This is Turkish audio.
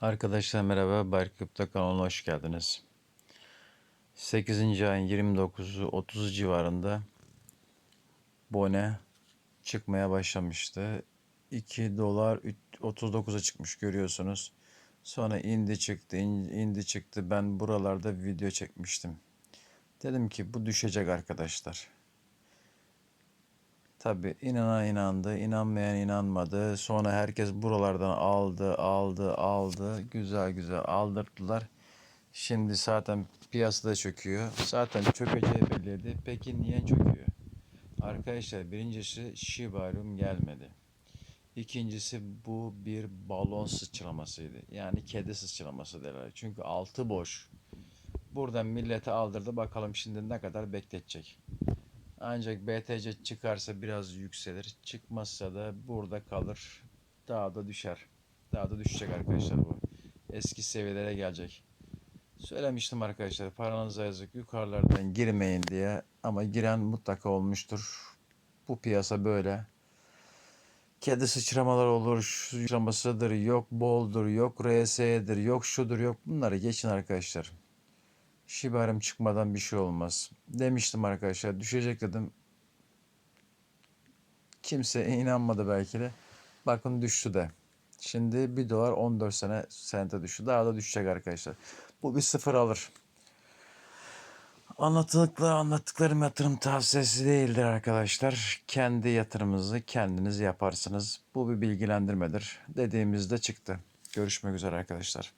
Arkadaşlar merhaba, Bayrak Kripto kanalına hoş geldiniz. 8. ayın 29'u 30 civarında Bone çıkmaya başlamıştı. 2 dolar üç- 39'a çıkmış görüyorsunuz. Sonra indi çıktı, in- indi çıktı. Ben buralarda video çekmiştim. Dedim ki bu düşecek arkadaşlar. Tabi inanan inandı, inanmayan inanmadı. Sonra herkes buralardan aldı, aldı, aldı. Güzel güzel aldırdılar. Şimdi zaten piyasada çöküyor. Zaten çökeceği belliydi. Peki niye çöküyor? Arkadaşlar birincisi Inu gelmedi. İkincisi bu bir balon sıçramasıydı. Yani kedi sıçraması derler. Çünkü altı boş. Buradan millete aldırdı. Bakalım şimdi ne kadar bekletecek. Ancak BTC çıkarsa biraz yükselir. Çıkmazsa da burada kalır. Daha da düşer. Daha da düşecek arkadaşlar bu. Eski seviyelere gelecek. Söylemiştim arkadaşlar paranıza yazık yukarılardan girmeyin diye. Ama giren mutlaka olmuştur. Bu piyasa böyle. Kedi sıçramalar olur, sıçramasıdır, yok boldur, yok RS'dir, yok şudur, yok bunları geçin arkadaşlar. Şibarım çıkmadan bir şey olmaz. Demiştim arkadaşlar düşecek dedim. Kimse inanmadı belki de. Bakın düştü de. Şimdi 1 dolar 14 sene sente düştü. Daha da düşecek arkadaşlar. Bu bir sıfır alır. Anlattıkları, anlattıklarım yatırım tavsiyesi değildir arkadaşlar. Kendi yatırımınızı kendiniz yaparsınız. Bu bir bilgilendirmedir. Dediğimizde çıktı. Görüşmek üzere arkadaşlar.